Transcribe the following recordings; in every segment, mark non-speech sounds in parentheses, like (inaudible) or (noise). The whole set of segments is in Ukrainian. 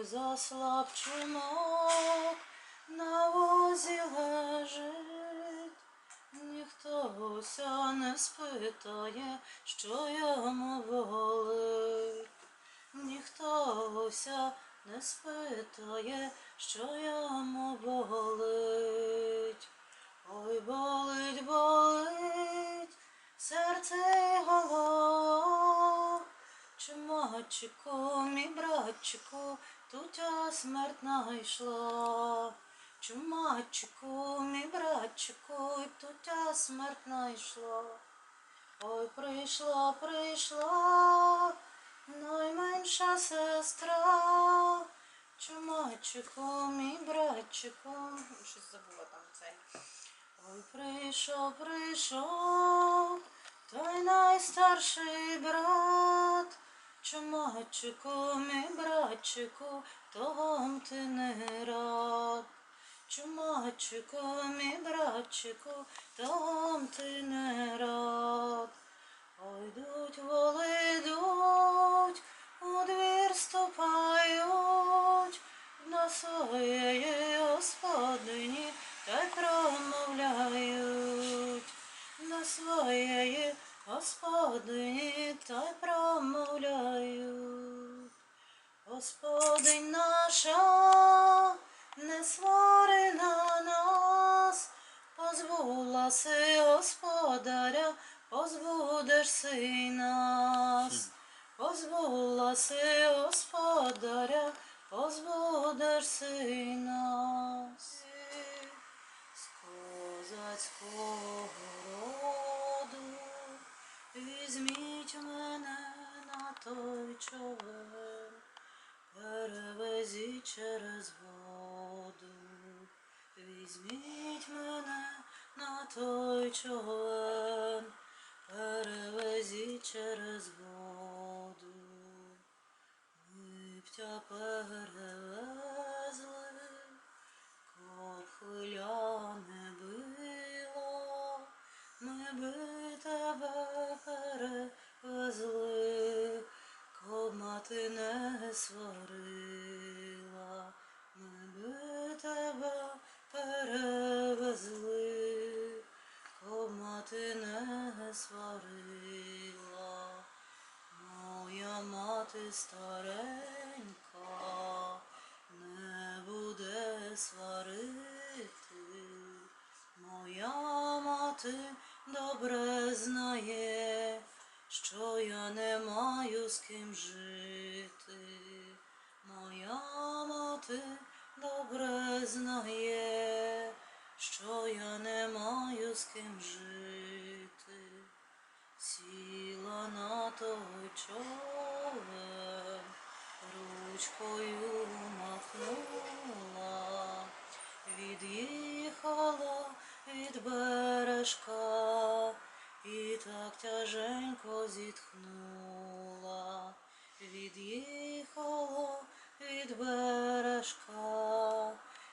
Ой, заслаб чумак, на возі лежить, ніхто ся не спитає, що йому болить. Ніхто ся не спитає, що йому болить. Ой, болить, болить, серце й голова. Чумачику, мій братчику, тут смерть найшла. Чумачику, мій братчику, тут смерть найшла. Ой, прийшла, прийшла, найменша сестра. Чумачику, мій братчику. Щось забула там цей. Ой, прийшов, прийшов, той найстарший брат. Чумачику, мій братчику, того ти не рад. Чумачику, мій братчику, того ти не рад. Ойдуть воли, йдуть, у двір ступають, на своєї господині та й промовляють. Господинь наша, не свари на нас, позбула си господаря, позбудеш си нас. Позбула си господаря, позбудеш си нас. З козацького візьміть мене на той човен, перевезіть через воду, візьміть мене на той човен, перевезіть через воду. Ми б тя перевезли, хвиля коб мати не сварила, ми би тебе перевезли, коб мати не сварила. Моя мати старенька не буде сварити. Моя мати добре знає, що я не маю з ким жити. Моя мати добре знає, що я не маю з ким жити. Сіла на той човен, ручкою махнула, від'їхала від бережка і так тяженько зітхнула, від'їхала від бережка.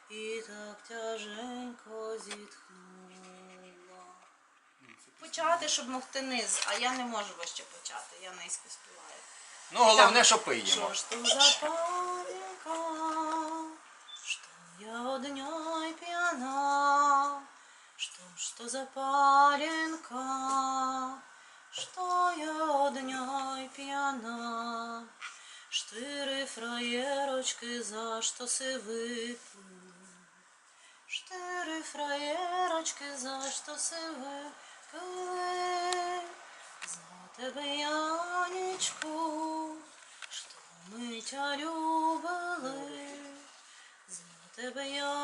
І так тяженько зітхнула. Почати, щоб могти низ, а я не можу вище почати, я низько співаю. Ну, головне, що пиємо. Что ж то за паленька, что я одной пьяна, что ж то за паленька, что я одной пьяна, штири фраєрочки, за що си випив. Штири фраєрочки, за що си випили. За тебе, Янечку, що ми тя любили. За тебе, Янечку,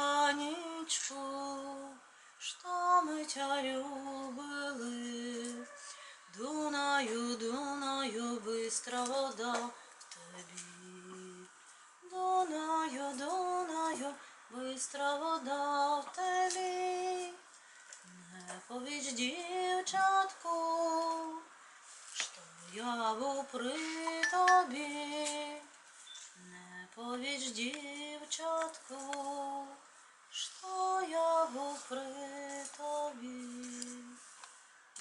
Бистра вода тобі. Дунаю, Дунаю, бистра вода в тобі. Не повіч, дівчатку, що я був при тобі. Не повіч, дівчатку, що я був при тобі.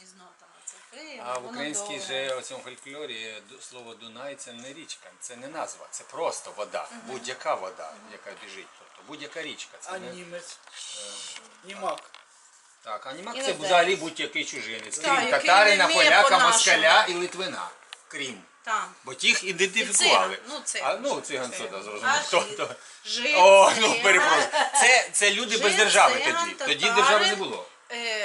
І знов там оце. Крим, А в українській же у цьому фольклорі слово Дунай це не річка, це не назва, це просто вода. Будь-яка вода, яка біжить. Тобто будь-яка річка. Це А не... німець? Німак. Так, а німак це Іноземець. взагалі будь-який чужинець. Так, Крім який татарина, не вміє поляка, по-нашому. москаля і литвина. Крім. Там. Бо тих ідентифікували. Ну, циган. А, ну, циган це да, А зрозуміло. жид? Тобто, Жид, О, ну циган. перепрошую. (laughs) Це, це люди без держави циган, тоді. Тоді держави не було.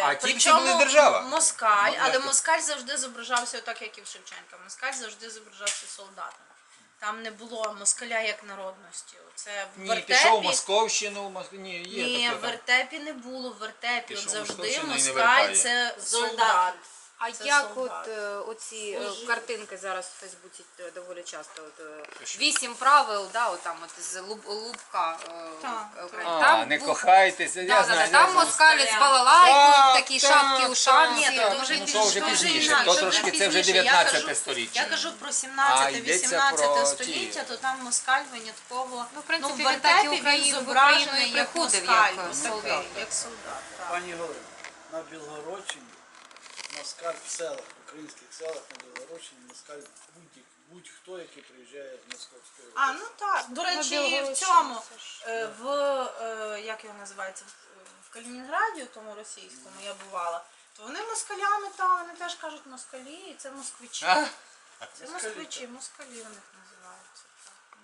А ті всі були держава. Москаль, але москаль завжди зображався так, як і в Шевченка. Москаль завжди зображався солдатом. Там не було москаля як народності. Це в Ні, вертепі. пішов в Московщину, в Моск... ні, є Ні, таке в там. вертепі не було. В вертепі Пішов от завжди Московщину і не москаль вертає. це Солдат. А Це як солдат. от е, оці е, Служив. картинки зараз в Фейсбуці е, доволі часто от, е, вісім правил, да, от там от з Луб- Лубка е, Так, України. А, там не був- кохайтеся, я Да, да, знаю. да, я там знаю. москалець Так, балалайку, такі так, шапки ушанці. Ні, так. то вже Ну, більш вже дуже пізніше, інакше, то вже трошки це вже пізніше. 19 Я кажу-. Я про А, 17 йдеться 18 про століття, то там москаль винятково. Ну, в принципі, він так і він Україну- в зображений Україну і як москаль, солдат. як солдат. так. Пані Галина, на Білгородщині москаль в селах, українських селах на Білгородщині москаль будь- будь-хто, який приїжджає з Московської А, ну так. До речі, в цьому, е, в, е, як його називається, в- в Калінінграді, в тому російському, я бувала, то вони москалями там, вони теж кажуть москалі, і це москвичі. А? Це москвичі, москалі у них називаються.